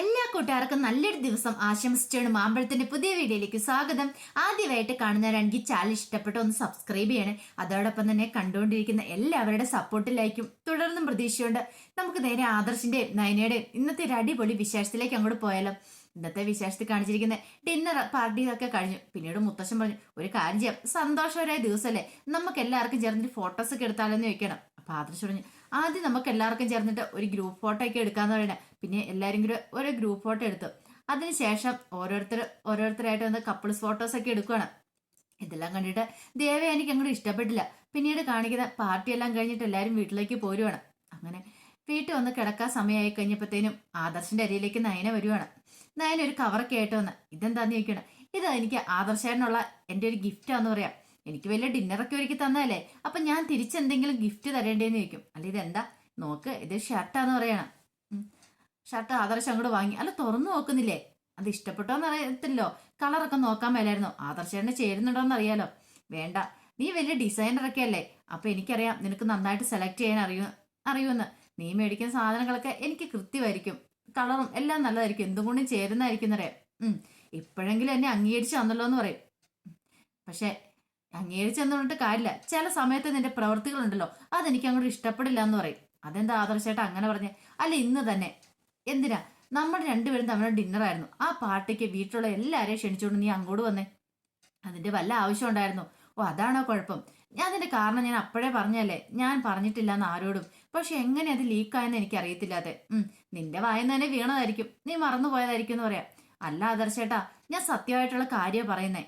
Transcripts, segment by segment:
എല്ലാ കൂട്ടുകാർക്കും നല്ലൊരു ദിവസം ആശംസിച്ചാണ് മാമ്പഴത്തിന്റെ പുതിയ വീഡിയോയിലേക്ക് സ്വാഗതം. ആദ്യമായിട്ട് കാണുന്നവരാണെങ്കിൽ ചാനൽ ഇഷ്ടപ്പെട്ട ഒന്ന് സബ്സ്ക്രൈബ് ചെയ്യണേ. അതോടൊപ്പം തന്നെ കണ്ടുകൊണ്ടിരിക്കുന്ന എല്ലാവരുടെ സപ്പോർട്ടിലായിരിക്കും തുടർന്നും പ്രതീക്ഷയുണ്ട്. നമുക്ക് നേരെ ആദർശിന്റെയും നയനയുടെയും ഇന്നത്തെ ഒരു അടിപൊളി വിശേഷത്തിലേക്ക് അങ്ങോട്ട് പോയാലോ. ഇന്നത്തെ വിശേഷത്തിൽ കാണിച്ചിരിക്കുന്ന ഡിന്നർ പാർട്ടി ഒക്കെ കഴിഞ്ഞു. പിന്നീട് മുത്തശ്ശൻ പറഞ്ഞു ഒരു കാര്യം ചെയ്യാം. സന്തോഷകരമായ ദിവസമല്ലേ? നമുക്ക് എല്ലാവർക്കും ചേർന്നിട്ട് ഫോട്ടോസ് ഒക്കെ എടുത്താലെന്ന് ചോദിക്കണം. അപ്പൊ ആദർശ് പറഞ്ഞു ആദ്യം നമുക്ക് എല്ലാവർക്കും ചേർന്നിട്ട് ഒരു ഗ്രൂപ്പ് ഫോട്ടോ ഒക്കെ എടുക്കാന്ന് പറയണേ. പിന്നെ എല്ലാവരും കൂടെ ഒരു ഗ്രൂപ്പ് ഫോട്ടോ എടുത്തു. അതിനുശേഷം ഓരോരുത്തർ ഓരോരുത്തരായിട്ട് വന്ന് കപ്പിൾസ് ഫോട്ടോസ് ഒക്കെ എടുക്കുകയാണ് ഇതെല്ലാം കണ്ടിട്ട് ദേവ എനിക്ക് അങ്ങോട്ട് ഇഷ്ടപ്പെട്ടില്ല. പിന്നീട് കാണിക്കുന്ന പാർട്ടി എല്ലാം കഴിഞ്ഞിട്ട് എല്ലാവരും വീട്ടിലേക്ക് പോരുവാണ്. അങ്ങനെ വീട്ടിൽ വന്ന് കിടക്കാൻ സമയമായി കഴിഞ്ഞപ്പോഴത്തേനും ആദർശിന്റെ അരിയിലേക്ക് നയന വരുവാണ്. നയന ഒരു കവറൊക്കെ ആയിട്ട് വന്ന് ഇതെന്താന്ന് ചോദിക്കണം ഇത് എനിക്ക് ആദർശേനുള്ള എന്റെ ഒരു ഗിഫ്റ്റാന്ന് പറയാം. എനിക്ക് വലിയ ഡിന്നറൊക്കെ ഒരുക്കി തന്നതല്ലേ? അപ്പൊ ഞാൻ തിരിച്ചെന്തെങ്കിലും ഗിഫ്റ്റ് തരേണ്ടേന്ന് ചോദിക്കും. അല്ല ഇതെന്താ? നോക്ക് ഇത് ഷർട്ടാന്ന് പറയണം. ഷർട്ട് ആദർശം അങ്ങോട്ട് വാങ്ങി. അല്ല തുറന്നു നോക്കുന്നില്ലേ? അത് ഇഷ്ടപ്പെട്ടോന്ന് അറിയത്തില്ലോ കളറൊക്കെ നോക്കാൻ മേലായിരുന്നു. ആദർശേട്ടന് ചേരുന്നുണ്ടോന്ന് അറിയാലോ വേണ്ട. നീ വലിയ ഡിസൈനറൊക്കെ അല്ലേ? അപ്പൊ എനിക്കറിയാം നിനക്ക് നന്നായിട്ട് സെലക്ട് ചെയ്യാൻ അറിയൂ അറിയുമെന്ന് നീ മേടിക്കുന്ന സാധനങ്ങളൊക്കെ എനിക്ക് കൃത്യമായിരിക്കും. കളറും എല്ലാം നല്ലതായിരിക്കും. എന്തുകൊണ്ടും ചേരുന്നതായിരിക്കും എന്നറിയാം. ഇപ്പോഴെങ്കിലും എന്നെ അംഗീകരിച്ച് തന്നല്ലോ എന്ന് പറയും. പക്ഷെ അംഗീകരിച്ചെന്ന് പറഞ്ഞിട്ട് കാര്യമില്ല ചില സമയത്ത് നിന്റെ പ്രവൃത്തികളുണ്ടല്ലോ അതെനിക്ക് അങ്ങോട്ട് ഇഷ്ടപ്പെടില്ല എന്ന് പറയും. അതെന്താ ആദർശേട്ടാ അങ്ങനെ പറഞ്ഞ്? അല്ല ഇന്ന് തന്നെ. എന്തിനാ? നമ്മൾ രണ്ടുപേരും തമ്മിൽ ഡിന്നർ ആയിരുന്നു ആ പാർട്ടിക്ക് വീട്ടിലുള്ള എല്ലാവരെയും ക്ഷണിച്ചുകൊണ്ട് നീ അങ്ങോട്ട് വന്നേ. അതിന്റെ വല്ല ആവശ്യം ഉണ്ടായിരുന്നു? ഓ അതാണോ കുഴപ്പം? ഞാൻ അതിന്റെ കാരണം ഞാൻ അപ്പോഴേ പറഞ്ഞല്ലേ? ഞാൻ പറഞ്ഞിട്ടില്ല എന്ന് ആരോടും. പക്ഷെ എങ്ങനെ അത് ലീക്കായെന്ന് എനിക്ക് അറിയത്തില്ലാതെ ഉം നിന്റെ വായന തന്നെ വീണതായിരിക്കും. നീ മറന്നു പോയതായിരിക്കും എന്ന് പറയാം. അല്ല ആദർശേട്ടാ ഞാൻ സത്യമായിട്ടുള്ള കാര്യം പറയുന്നേ.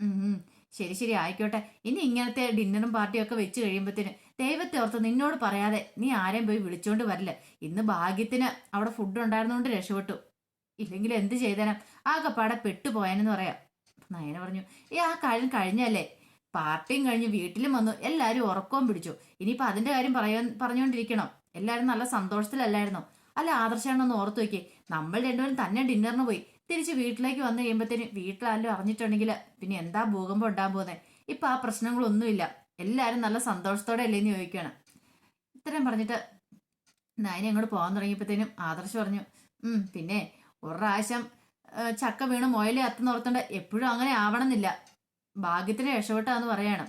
ഉം. ശരി ശരി ആയിക്കോട്ടെ. ഇനി ഇങ്ങനത്തെ ഡിന്നറും പാർട്ടിയും ഒക്കെ വെച്ച് കഴിയുമ്പോഴത്തേന് ദൈവത്തെ ഓർത്ത് നിന്നോട് പറയാതെ നീ ആരെയും പോയി വിളിച്ചോണ്ട് വരില്ല. ഇന്ന് ഭാഗ്യത്തിന് അവിടെ ഫുഡ് ഉണ്ടായിരുന്നോണ്ട് രക്ഷപ്പെട്ടു. ഇല്ലെങ്കിൽ എന്ത് ചെയ്തേനാ? ആകെപ്പാടെ പെട്ടുപോയാനെന്ന് പറയാം. നയന പറഞ്ഞു ഏ ആ കാര്യം കഴിഞ്ഞല്ലേ? പാർട്ടിയും കഴിഞ്ഞ് വീട്ടിലും വന്നു. എല്ലാവരും ഉറക്കവും പിടിച്ചു. ഇനിയിപ്പോൾ അതിന്റെ കാര്യം പറയാൻ പറഞ്ഞുകൊണ്ടിരിക്കണം എല്ലാവരും നല്ല സന്തോഷത്തിലല്ലായിരുന്നോ? അല്ല ആദർശാണെന്ന് ഓർത്തു നോക്കി നമ്മൾ രണ്ടുപേരും തന്നെ ഡിന്നറിന് പോയി. തിരിച്ച് വീട്ടിലേക്ക് വന്നു കഴിയുമ്പോഴത്തേന് വീട്ടിലാരും അറിഞ്ഞിട്ടുണ്ടെങ്കിൽ പിന്നെ എന്താ ഭൂകമ്പം ഉണ്ടാകാൻ പോകുന്നത് ഇപ്പൊ ആ പ്രശ്നങ്ങളൊന്നുമില്ല. എല്ലാവരും നല്ല സന്തോഷത്തോടെ അല്ലേന്ന് ചോദിക്കുകയാണ്. ഇത്രയും പറഞ്ഞിട്ട് നയനെ അങ്ങോട്ട് പോകാൻ തുടങ്ങിയപ്പോഴത്തേനും ആദർശ് പറഞ്ഞു ഉം പിന്നെ ഒരു പ്രാവശ്യം ചക്ക വീണ് മൊയലെ അത്തുന്ന ഓർത്തോണ്ട് എപ്പോഴും അങ്ങനെ ആവണമെന്നില്ല. ഭാഗ്യത്തിന് രക്ഷപ്പെട്ടാന്ന് പറയാണ്.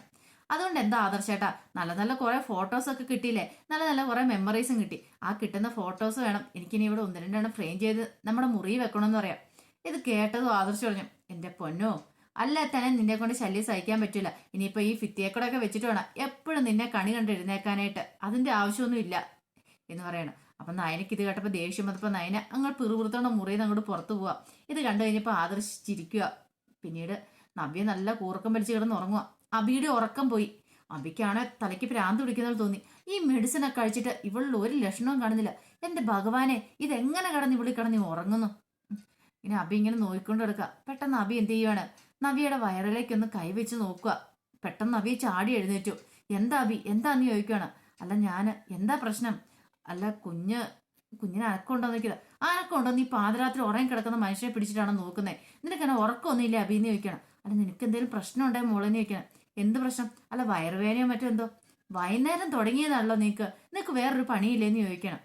അതുകൊണ്ട് എന്താ ആദർശേട്ടാ നല്ല നല്ല കുറെ ഫോട്ടോസ് ഒക്കെ കിട്ടിയില്ലേ? നല്ല നല്ല കുറെ മെമ്മറീസും കിട്ടി. ആ കിട്ടുന്ന ഫോട്ടോസ് വേണം. എനിക്കിനി ഇവിടെ ഒന്ന് രണ്ടെണ്ണം ഫ്രെയിം ചെയ്ത് നമ്മുടെ മുറി വെക്കണമെന്ന് പറയാം. ഇത് കേട്ടതും ആദർശ് പറഞ്ഞു എന്റെ പൊന്നോ അല്ല തന്നെ നിന്നെ കൊണ്ട് ശല്യം സഹിക്കാൻ പറ്റില്ല. ഇനിയിപ്പോൾ ഈ ഫിത്തിയേക്കൂടെയൊക്കെ വെച്ചിട്ട് വേണം എപ്പോഴും നിന്നെ കണി കണ്ട് എഴുന്നേക്കാനായിട്ട്. അതിന്റെ ആവശ്യമൊന്നും ഇല്ല. എന്ന് പറയണം. അപ്പം നയനക്ക് ഇത് കേട്ടപ്പോൾ ദേഷ്യം വന്നപ്പോൾ നയന അങ്ങോട്ട് പിറുപിറുത്തോണ്ട് മുറിയിൽ അങ്ങോട്ട് പുറത്തു പോവാ. ഇത് കണ്ടു കഴിഞ്ഞപ്പോൾ ആദർശിച്ചിരിക്കുക പിന്നീട് നവ്യ നല്ല കൂർക്കം വലിച്ച് കിടന്ന് ഉറങ്ങുക അബിയുടെ ഉറക്കം പോയി. അബിക്കാണ് തലയ്ക്ക് ഭ്രാന്ത് പിടിക്കുന്നത് തോന്നി. ഈ മെഡിസിനൊക്കെ കഴിച്ചിട്ട് ഇവളിൽ ഒരു ലക്ഷണവും കാണുന്നില്ല. എന്റെ ഭഗവാനെ ഇതെങ്ങനെ കടന്ന് ഇവിടെ കടന്ന് ഉറങ്ങുന്നു? ഇനി അബി ഇങ്ങനെ നോക്കിക്കൊണ്ട് കിടക്കുക പെട്ടെന്ന് അബി എന്ത് ചെയ്യുവാണ്? നവിയുടെ വയറിലേക്ക് ഒന്ന് കൈവച്ച് നോക്കുക പെട്ടെന്ന് നവി ചാടി എഴുന്നേറ്റു. എന്താ അബി? എന്താന്ന് ചോദിക്കുകയാണ് അല്ല ഞാൻ എന്താ പ്രശ്നം? അല്ല കുഞ്ഞ് കുഞ്ഞിന് അനക്കമുണ്ടോ നോക്കിയത് അനക്കമുണ്ടോ? നീ പാതിരാത്രി ഉറങ്ങി കിടക്കുന്ന മനുഷ്യനെ പിടിച്ചിട്ടാണ് നോക്കുന്നത് നിനക്ക് എന്നെ അബി എന്ന് ചോദിക്കണം അല്ല നിനക്ക് എന്തെങ്കിലും പ്രശ്നം ഉണ്ടോ മോളെന്ന് ചോദിക്കണം എന്ത് പ്രശ്നം? അല്ല വയറുവേനയോ മറ്റോ എന്തോ. വൈകുന്നേരം തുടങ്ങിയതാണല്ലോ നിനക്ക്. നിനക്ക് വേറൊരു പണിയില്ലേന്ന് ചോദിക്കണം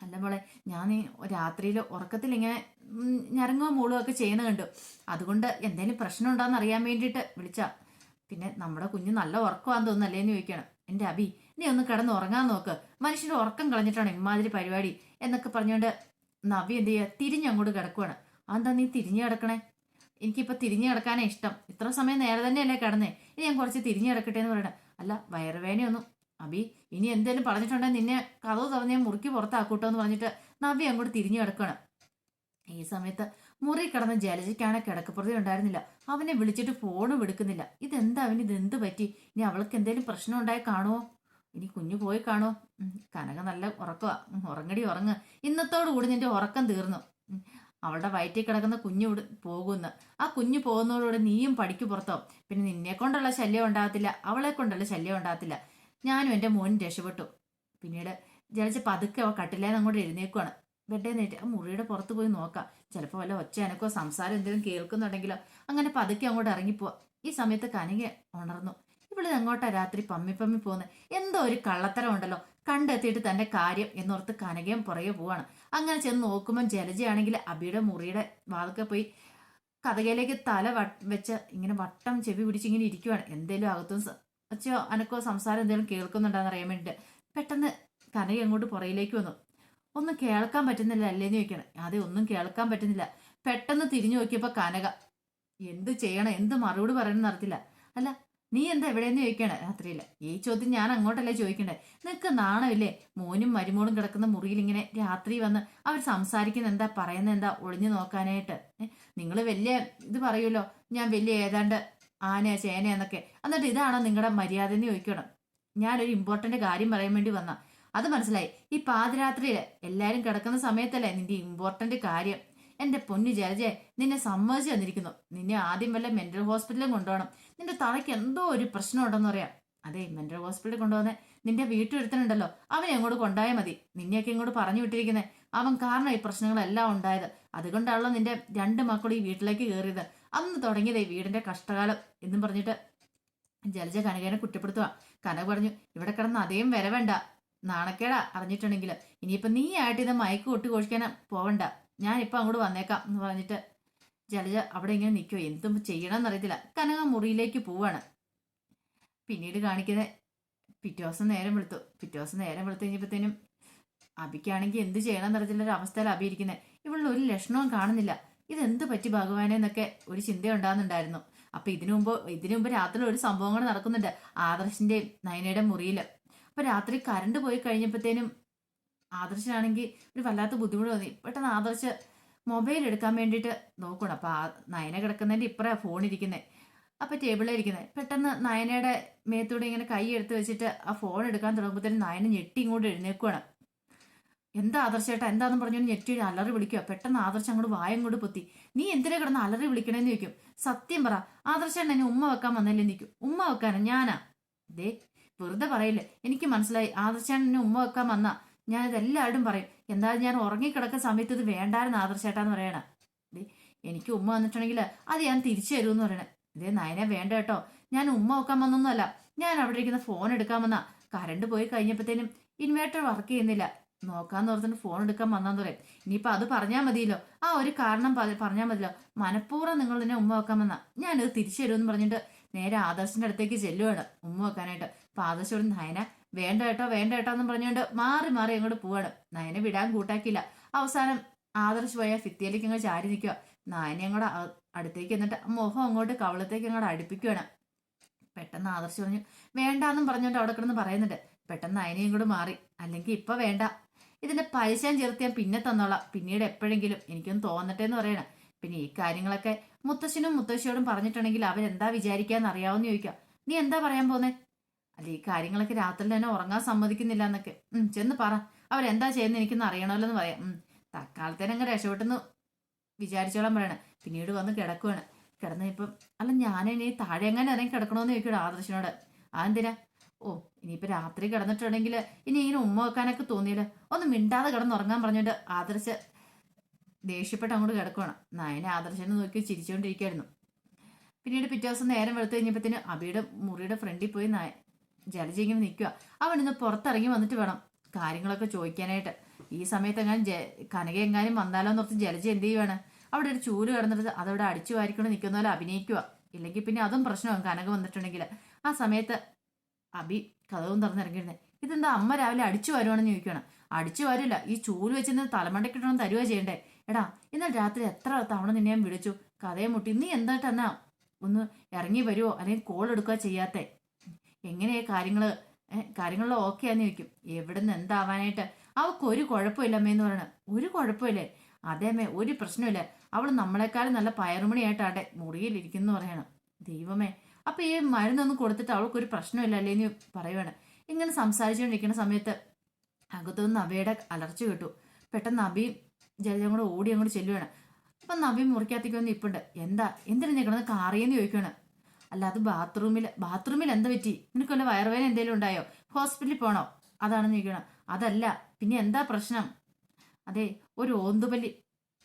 അല്ല മോളെ ഞാൻ രാത്രിയിൽ ഉറക്കത്തിൽ ഇങ്ങനെ ഉം, ഞരങ്ങുകയും ഒക്കെ ചെയ്യുന്ന കണ്ടു. അതുകൊണ്ട് എന്തെങ്കിലും പ്രശ്നം ഉണ്ടോന്ന് അറിയാൻ വേണ്ടിയിട്ട് വിളിച്ചാ. പിന്നെ നമ്മുടെ കുഞ്ഞ് നല്ല ഉറക്കമാന്ന് തോന്നുന്നല്ലേ എന്ന് ചോദിക്കണം. എന്റെ അബി നീ ഒന്ന് കിടന്ന് ഉറങ്ങാൻ നോക്ക്. മനുഷ്യന്റെ ഉറക്കം കളഞ്ഞിട്ടാണ് ഇമാതിരി പരിപാടി എന്നൊക്കെ പറഞ്ഞുകൊണ്ട് നവി എന്ത് ചെയ്യുക തിരിഞ്ഞങ്ങോട്ട് കിടക്കുവാണ്. അതെന്താ നീ തിരിഞ്ഞു കിടക്കണേ? എനിക്കിപ്പോ തിരിഞ്ഞു കിടക്കാനേ ഇഷ്ടം. ഇത്ര സമയം നേരെ തന്നെയല്ലേ കിടന്നേ. ഇനി ഞാൻ കുറച്ച് തിരിഞ്ഞു കിടക്കട്ടെ എന്ന് പറയണേ. അല്ല വയറുവേനയൊന്നും അബി ഇനി എന്തേലും പറഞ്ഞിട്ടുണ്ടെങ്കിൽ നിന്നെ കഥവ് തുറന്ന് ഞാൻ മുറുക്കി പുറത്താക്കൂട്ടോ എന്ന് പറഞ്ഞിട്ട് നബി അങ്ങോട്ട് തിരിഞ്ഞു കിടക്കണം ഈ സമയത്ത് മുറി കിടന്ന ജലജയ്ക്കാണ് കിടക്കപ്പുറതി ഉണ്ടായിരുന്നില്ല. അവനെ വിളിച്ചിട്ട് ഫോണും എടുക്കുന്നില്ല. ഇതെന്താ അവന്? ഇതെന്ത് പറ്റി? ഇനി അവൾക്ക് എന്തെങ്കിലും പ്രശ്നം ഉണ്ടായി കാണുമോ ഇനി കുഞ്ഞു പോയി കാണുമോ കനക നല്ല ഉറക്കുക ഉറങ്ങടി ഉറങ്ങ്. ഇന്നത്തോടു കൂടി നിന്റെ ഉറക്കം തീർന്നു. അവളുടെ വയറ്റിൽ കിടക്കുന്ന കുഞ്ഞു പോകുന്നു. ആ കുഞ്ഞു പോകുന്നതോടുകൂടി നീയും പടിക്ക് പുറത്തോ? പിന്നെ നിന്നെ കൊണ്ടുള്ള ശല്യം ഉണ്ടാകത്തില്ല. അവളെ കൊണ്ടുള്ള ശല്യം ഉണ്ടാകത്തില്ല. ഞാനും എന്റെ മോനും രക്ഷപ്പെട്ടു. പിന്നീട് ജലജ പതുക്കെ കട്ടിലേന്ന് അങ്ങോട്ട് എഴുന്നേക്കുവാണ്. ബെഡേ നീട്ടി ആ മുറിയുടെ പുറത്ത് പോയി നോക്കാം. ചിലപ്പോൾ വല്ല ഒച്ച എനക്കോ സംസാരം എന്തെങ്കിലും കേൾക്കുന്നുണ്ടെങ്കിലോ. അങ്ങനെ പതുക്കെ അങ്ങോട്ട് ഇറങ്ങിപ്പോവാ ഈ സമയത്ത് കനക ഉണർന്നു. ഇവിടെ അങ്ങോട്ടാ രാത്രി പമ്മി പമ്മി പോകുന്നത് എന്തോ ഒരു കള്ളത്തരം ഉണ്ടല്ലോ. കണ്ടെത്തിയിട്ട് തന്റെ കാര്യം എന്നോർത്ത് കനകയും പുറകെ പോവാണ്. അങ്ങനെ ചെന്ന് നോക്കുമ്പോൾ ജലജയാണെങ്കിൽ അബിയുടെ മുറിയുടെ വാതൊക്കെ പോയി കഥകയിലേക്ക് തല വെച്ച് ഇങ്ങനെ വട്ടം ചെവി പിടിച്ച് ഇങ്ങനെ ഇരിക്കുവാണ്. എന്തേലും അകത്തും അച്ഛോ അനക്കോ സംസാരം എന്തെങ്കിലും കേൾക്കുന്നുണ്ടെന്ന് അറിയാൻ വേണ്ടിയിട്ട് പെട്ടെന്ന് കനക അങ്ങോട്ട് പുറയിലേക്ക് വന്നു. ഒന്നും കേൾക്കാൻ പറ്റുന്നില്ല അല്ലേന്ന് ചോദിക്കണം. അതെ ഒന്നും കേൾക്കാൻ പറ്റുന്നില്ല. പെട്ടെന്ന് തിരിഞ്ഞു നോക്കിയപ്പോൾ കനക എന്ത് ചെയ്യണം? എന്ത് മറുപടി പറയണമെന്ന് അറിയത്തില്ല. അല്ല നീ എന്താ എവിടെയെന്ന് ചോദിക്കണേ? രാത്രിയില്ല ഈ ചോദ്യം ഞാൻ അങ്ങോട്ടല്ലേ ചോദിക്കണ്ടേ? നിനക്ക് നാണമില്ലേ? മോനും മരുമോളും കിടക്കുന്ന മുറിയിൽ ഇങ്ങനെ രാത്രി വന്ന് അവർ സംസാരിക്കുന്ന എന്താ പറയുന്ന എന്താ ഒളിഞ്ഞു നോക്കാനായിട്ട്? നിങ്ങൾ വലിയ ഇത് പറയുമല്ലോ. ഞാൻ വലിയ ഏതാണ്ട് ആനയാ ചേനയെന്നൊക്കെ എന്നിട്ട് ഇതാണോ നിങ്ങളുടെ മര്യാദ എന്ന് ചോദിക്കണം? ഞാനൊരു ഇമ്പോർട്ടന്റ് കാര്യം പറയാൻ വേണ്ടി വന്ന. അത് മനസ്സിലായി. ഈ പാതിരാത്രിയിൽ എല്ലാരും കിടക്കുന്ന സമയത്തല്ലേ നിന്റെ ഇമ്പോർട്ടന്റ് കാര്യം. എന്റെ പൊന്നു ജലജെ നിന്നെ സമ്മതിച്ചു തന്നിരിക്കുന്നു. നിന്നെ ആദ്യം വല്ല മെന്റൽ ഹോസ്പിറ്റലിൽ കൊണ്ടുപോകണം. നിന്റെ തലയ്ക്ക് എന്തോ ഒരു പ്രശ്നം ഉണ്ടെന്ന് പറയാം അതെ മെന്റൽ ഹോസ്പിറ്റലിൽ കൊണ്ടുവന്ന് നിന്റെ വീട്ടിലെടുത്തനുണ്ടല്ലോ അവനെ അങ്ങോട്ട് കൊണ്ടായാൽ മതി. നിന്നെയൊക്കെ ഇങ്ങോട്ട് പറഞ്ഞു വിട്ടിരിക്കുന്നത് അവൻ കാരണം ഈ പ്രശ്നങ്ങളെല്ലാം ഉണ്ടായത്. അതുകൊണ്ടാണല്ലോ നിന്റെ രണ്ട് മക്കളും ഈ വീട്ടിലേക്ക് കയറിയത്. അന്ന് തുടങ്ങിയത് ഈ വീടിന്റെ കഷ്ടകാലം എന്നും പറഞ്ഞിട്ട് ജലജ കനകേനെ കുറ്റപ്പെടുത്തുക കനക പറഞ്ഞു ഇവിടെ കിടന്ന് അതേം വരവേണ്ട. നാണക്കേടാ അറിഞ്ഞിട്ടുണ്ടെങ്കിൽ ഇനിയിപ്പോൾ നീ ആയിട്ട് ഇത് മയക്ക് കൊട്ടി കോഴിക്കാൻ പോവണ്ട. ഞാനിപ്പോൾ അങ്ങോട്ട് വന്നേക്കാം എന്ന് പറഞ്ഞിട്ട് ജലജ അവിടെ ഇങ്ങനെ നിൽക്കുമോ എന്തും ചെയ്യണമെന്ന് അറിയത്തില്ല. കനക മുറിയിലേക്ക് പോവാണ്. പിന്നീട് കാണിക്കുന്നത് പിറ്റേ ദിവസം നേരം വെളുത്തു. പിറ്റേ ദിവസം നേരം വെളുത്തു കഴിഞ്ഞപ്പോഴത്തേനും അബിക്കാണെങ്കിൽ എന്ത് ചെയ്യണമെന്ന് അറിയത്തില്ല. ഒരു അവസ്ഥയിൽ ഇവളിൽ ഒരു ലക്ഷണവും കാണുന്നില്ല. ഇതെന്ത് പറ്റി ഭഗവാനെ എന്നൊക്കെ ഒരു ചിന്ത ഉണ്ടാകുന്നുണ്ടായിരുന്നു അപ്പൊ ഇതിനു മുമ്പ് ഇതിനു മുമ്പ് രാത്രി ഒരു സംഭവങ്ങൾ നടക്കുന്നുണ്ട്. ആദർശിന്റെയും നയനയുടെ മുറിയിൽ. അപ്പൊ രാത്രി കറണ്ട് പോയി കഴിഞ്ഞപ്പോഴത്തേനും ആദർശനാണെങ്കിൽ ഒരു വല്ലാത്ത ബുദ്ധിമുട്ട് തോന്നി. പെട്ടെന്ന് ആദർശ് മൊബൈൽ എടുക്കാൻ വേണ്ടിയിട്ട് നോക്കണം അപ്പൊ ആ നയന കിടക്കുന്നതിന്റെ ഇപ്പറ ഫോൺ ഇരിക്കുന്നത് അപ്പൊ ടേബിളിൽ ഇരിക്കുന്നത് പെട്ടെന്ന് നയനയുടെ മേത്തൂടെ ഇങ്ങനെ കൈ എടുത്ത് വെച്ചിട്ട് ആ ഫോൺ എടുക്കാൻ തുടങ്ങുമ്പോഴത്തേനും നയന ഞെട്ടി ഇങ്ങോട്ട് എഴുന്നേക്കുവാണ്. എന്താ ആദർശേട്ടാ എന്താന്ന് പറഞ്ഞു ഞെട്ടി അലറി വിളിക്കുക പെട്ടെന്ന് ആദർശം അങ്ങോട്ട് വായം കൊണ്ട് പൊത്തി. നീ എന്തിനാ കിടന്ന് അലറി വിളിക്കണേന്ന് ചോദിക്കും. സത്യം പറ. ആദർശേട്ടൻ എന്നെ ഉമ്മ വെക്കാൻ വന്നല്ലേ നിൽക്കും ഉമ്മ വെക്കാനാ. ഞാനാ. ദേ വെറുതെ പറയില്ല? എനിക്ക് മനസ്സിലായി. ആദർശാൻ എന്നെ ഉമ്മ വെക്കാൻ വന്ന. ഞാൻ ഇതെല്ലാവരും പറയും. എന്തായാലും ഞാൻ ഉറങ്ങിക്കിടക്കുന്ന സമയത്ത് ഇത് വേണ്ടായിരുന്നു ആദർശേട്ടാന്ന് പറയണ? എനിക്ക് ഉമ്മ വന്നിട്ടുണ്ടെങ്കിൽ അത് ഞാൻ തിരിച്ചു തരുമെന്ന് പറയണേ. ഇതേ നയനെ വേണ്ട കേട്ടോ. ഞാൻ ഉമ്മ വെക്കാൻ വന്നൊന്നുമല്ല. ഞാൻ അവിടെ ഇരിക്കുന്ന ഫോൺ എടുക്കാൻ വന്ന. കറണ്ട് പോയി കഴിഞ്ഞപ്പോഴത്തേനും ഇൻവേർട്ടർ വർക്ക് ചെയ്യുന്നില്ല. നോക്കാന്ന് ഓർത്തിട്ട് ഫോൺ എടുക്കാൻ വന്നാന്ന് പറയും. ഇനിയിപ്പോ അത് പറഞ്ഞാൽ മതിയല്ലോ. ആ ഒരു കാരണം പറഞ്ഞാൽ മതിയല്ലോ. മനഃപൂർവം നിങ്ങൾ തന്നെ ഉമ്മ വെക്കാൻ വന്ന. ഞാനത് തിരിച്ചു തരുമെന്ന് പറഞ്ഞിട്ട് നേരെ ആദർശിന്റെ അടുത്തേക്ക് ചെല്ലുവാണ് ഉമ്മ വെക്കാനായിട്ട്. അപ്പൊ നയന വേണ്ട കേട്ടോ വേണ്ട കേട്ടോ എന്ന് പറഞ്ഞുകൊണ്ട് മാറി മാറി അങ്ങോട്ട് പോവാണ്. നയനെ വിടാൻ കൂട്ടാക്കിയില്ല. അവസാനം ആദർശ് പോയ ഫിത്തിയിലേക്ക് അങ്ങ് ചാരി നിൽക്കുക. നയനെ അങ്ങോട്ട് അടുത്തേക്ക് എന്നിട്ട് മുഖം അങ്ങോട്ട് കവളത്തേക്ക് അങ്ങോട്ട് അടുപ്പിക്കുകയാണ്. പെട്ടെന്ന് ആദർശ് പറഞ്ഞു വേണ്ടാന്നും പറഞ്ഞുകൊണ്ട് അവിടെ കിടന്ന് പറയുന്നുണ്ട്. പെട്ടെന്ന് നയനയും കൂടെ മാറി. അല്ലെങ്കിൽ ഇപ്പൊ വേണ്ട. ഇതിന്റെ പൈസ ചേർത്ത് ഞാൻ പിന്നെ തന്നോളാം. പിന്നീട് എപ്പോഴെങ്കിലും എനിക്കൊന്ന് തോന്നട്ടെ എന്ന് പറയണം. പിന്നെ ഈ കാര്യങ്ങളൊക്കെ മുത്തശ്ശനും മുത്തശ്ശിയോടും പറഞ്ഞിട്ടുണ്ടെങ്കിൽ അവരെന്താ വിചാരിക്കാന്ന് അറിയാവുന്ന ചോദിക്കാം നീ എന്താ പറയാൻ പോന്നെ? അല്ല ഈ കാര്യങ്ങളൊക്കെ രാത്രി തന്നെ ഉറങ്ങാൻ സമ്മതിക്കുന്നില്ല എന്നൊക്കെ. ഉം ചെന്ന് പറ. അവരെന്താ ചെയ്യുന്നത് എനിക്കൊന്ന് അറിയണമല്ലോ എന്ന് പറയാം. ഉം തൽക്കാലത്തേനങ്ങ് രക്ഷപ്പെട്ടെന്ന് വിചാരിച്ചോളാൻ പറയണം. പിന്നീട് വന്ന് കിടക്കുവാണ്. കിടന്ന ഇപ്പം അല്ല ഞാൻ താഴെ എങ്ങനെ ഇറങ്ങി കിടക്കണമെന്ന് ചോദിക്കണം ആദർശനോട്. അതെന്തിനാ ഓ ഇനിയിപ്പൊ രാത്രി കിടന്നിട്ടുണ്ടെങ്കിൽ ഇനി ഇങ്ങനെ ഉമ്മ വെക്കാനൊക്കെ തോന്നിയില്ല. ഒന്ന് മിണ്ടാതെ കിടന്നുറങ്ങാൻ പറഞ്ഞിട്ട് ആദർശ ദേഷ്യപ്പെട്ട് അങ്ങോട്ട് കിടക്കുവാണ്. നയനെ ആദർശനെ നോക്കി ചിരിച്ചുകൊണ്ടിരിക്കുകയായിരുന്നു. പിന്നീട് പിറ്റേ ദിവസം നേരം വെളുത്ത് കഴിഞ്ഞപ്പോഴത്തേന് അബിയുടെ മുറിയുടെ ഫ്രണ്ടിൽ പോയി നായ ജലജ നിൽക്കുക അവൻ ഇന്ന് പുറത്തിറങ്ങി വന്നിട്ട് വേണം കാര്യങ്ങളൊക്കെ ചോദിക്കാനായിട്ട്. ഈ സമയത്ത് എങ്ങാനും ജ കനക എങ്ങാനും വന്നാലോ എന്നോർത്ത് ജലജ എന്ത് ചെയ്യുവാണ്? അവിടെ ഒരു ചൂൽ കിടന്നിട്ട് അതവിടെ അടിച്ചു വാരിക്കൊണ്ട് നിൽക്കുന്ന പോലെ അഭിനയിക്കുക ഇല്ലെങ്കിൽ പിന്നെ അതും പ്രശ്നമാകും കനക വന്നിട്ടുണ്ടെങ്കിൽ ആ സമയത്ത് അഭി കഥവും തുറന്നിറങ്ങിയിരുന്നേ. ഇതെന്താ അമ്മ രാവിലെ അടിച്ചു വരുവാണെന്ന് ചോദിക്കണം അടിച്ചു വരില്ല. ഈ ചൂൽ വെച്ചിരുന്ന് തലമണ്ടക്കിട്ടണം തരുക ചെയ്യണ്ടേ? എടാ ഇന്നലെ രാത്രി എത്ര തവണ നിന്നെ ഞാൻ വിളിച്ചു? കഥയെ മുട്ടി. നീ എന്താട്ടെന്നാ ഒന്ന് ഇറങ്ങി വരുമോ അല്ലെങ്കിൽ കോൾ എടുക്കുക ചെയ്യാത്തേ? എങ്ങനെയാ കാര്യങ്ങൾ? കാര്യങ്ങളിൽ ഓക്കെ ആന്ന് ചോദിക്കും. എവിടുന്ന് എന്താവാനായിട്ട്? അവൾക്ക് ഒരു അമ്മേന്ന് പറയണ. ഒരു കുഴപ്പമില്ലേ? അതേമേ ഒരു പ്രശ്നമില്ല അവൾ നമ്മളെക്കാളും നല്ല പയറുമണിയായിട്ടാട്ടെ മുറിയിലിരിക്കുന്നു പറയണം. ദൈവമേ. അപ്പൊ ഈ മരുന്നൊന്നും കൊടുത്തിട്ട് അവൾക്ക് ഒരു പ്രശ്നമില്ല അല്ലേന്ന് പറയുവാണ്. ഇങ്ങനെ സംസാരിച്ചുകൊണ്ടിരിക്കുന്ന സമയത്ത് അകത്തുനിന്ന് നബിയുടെ അലർച്ച കിട്ടു. പെട്ടെന്ന് നബി ജലജം കൂടെ ഓടി അങ്ങോട്ട് ചെല്ലുവാണ്. അപ്പൊ നബി മുറിക്കകത്തേക്ക് വന്ന് ഇപ്പുണ്ട്. എന്താ? എന്തിനാ ഞങ്ങളൊന്ന് കാറിയെന്ന് ചോദിക്കുകയാണ് അല്ല അത് ബാത്റൂമിൽ ബാത്റൂമിൽ എന്താ പറ്റി? നിനക്ക് വല്ല വയറുവേന എന്തെങ്കിലും ഉണ്ടായോ? ഹോസ്പിറ്റലിൽ പോണോ? അതാണ് ചോദിക്കണം അതല്ല പിന്നെ എന്താ പ്രശ്നം? അതെ ഒരു ഓന്തുപല്ലി.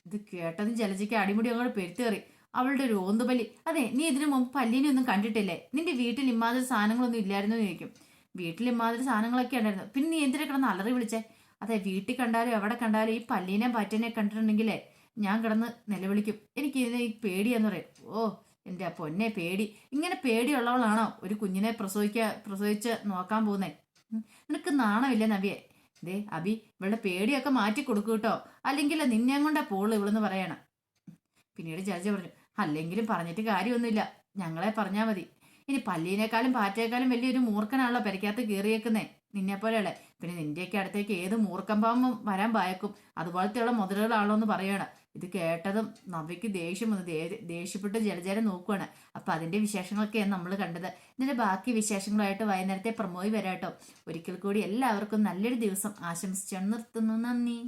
ഇത് കേട്ടതും ജലജയ്ക്ക് അടിമുടി അങ്ങോട്ട് പെരുത്തേറി അവളുടെ ഒരു ഓന്തുപല്ലി. അതെ നീ ഇതിനു മുമ്പ് പല്ലിനെ ഒന്നും കണ്ടിട്ടില്ലേ? നിന്റെ വീട്ടിൽ ഇമ്മാതിരി സാധനങ്ങളൊന്നും ഇല്ലായിരുന്നു ചോദിക്കും. വീട്ടിൽ ഇമ്മാതിരി സാധനങ്ങളൊക്കെ ഉണ്ടായിരുന്നു. പിന്നെ നീ എന്തിനാ കിടന്ന് അലറി വിളിച്ചേ? അതെ വീട്ടിൽ കണ്ടാലും എവിടെ കണ്ടാലും ഈ പല്ലീനെ പാറ്റനെ കണ്ടിട്ടുണ്ടെങ്കിലേ ഞാൻ കിടന്ന് നിലവിളിക്കും. എനിക്ക് ഇതിനെ പേടിയാന്ന് പറയും. ഓ എന്റെ ആ പൊന്നെ പേടി. ഇങ്ങനെ പേടിയുള്ളവളാണോ ഒരു കുഞ്ഞിനെ പ്രസവിക്ക പ്രസവിച്ച് നോക്കാൻ പോകുന്നേ? നിനക്ക് നാണമില്ല നവിയെ? ദേ അബി ഇവളുടെ പേടിയൊക്കെ മാറ്റി കൊടുക്കൂ കേട്ടോ. അല്ലെങ്കിൽ നിന്നെ കൊണ്ടാ പോൾ ഇവളെന്ന് പറയണം. പിന്നീട് ജഡ്ജി പറഞ്ഞു അല്ലെങ്കിലും പറഞ്ഞിട്ട് കാര്യമൊന്നുമില്ല. ഞങ്ങളെ പറഞ്ഞാൽ മതി. ഇനി പല്ലീനേക്കാളും പാറ്റേക്കാളും വലിയൊരു മൂർഖനാണല്ലോ പെരക്കകത്ത് കയറിയേക്കുന്നേ നിന്നെ പോലെയുള്ള പിന്നെ നിന്റെയൊക്കെ അടുത്തേക്ക് ഏത് പാമ്പും വരാൻ ഭയക്കും അതുപോലത്തെയുള്ള മുതലുകളാണല്ലോ എന്ന് പറയണം. ഇത് കേട്ടതും നവയ്ക്ക് ദേഷ്യം വന്നു. ദേഷ്യപ്പെട്ട് ജലജലം നോക്കുവാണ്. അപ്പൊ അതിന്റെ വിശേഷങ്ങളൊക്കെയാണ് നമ്മൾ കണ്ടത്. ഇതിന്റെ ബാക്കി വിശേഷങ്ങളായിട്ട് വൈകുന്നേരത്തെ പ്രമോയി വരാട്ടോ. ഒരിക്കൽ കൂടി എല്ലാവർക്കും നല്ലൊരു ദിവസം ആശംസിച്ചാണ് നിർത്തുന്നു. നന്ദി.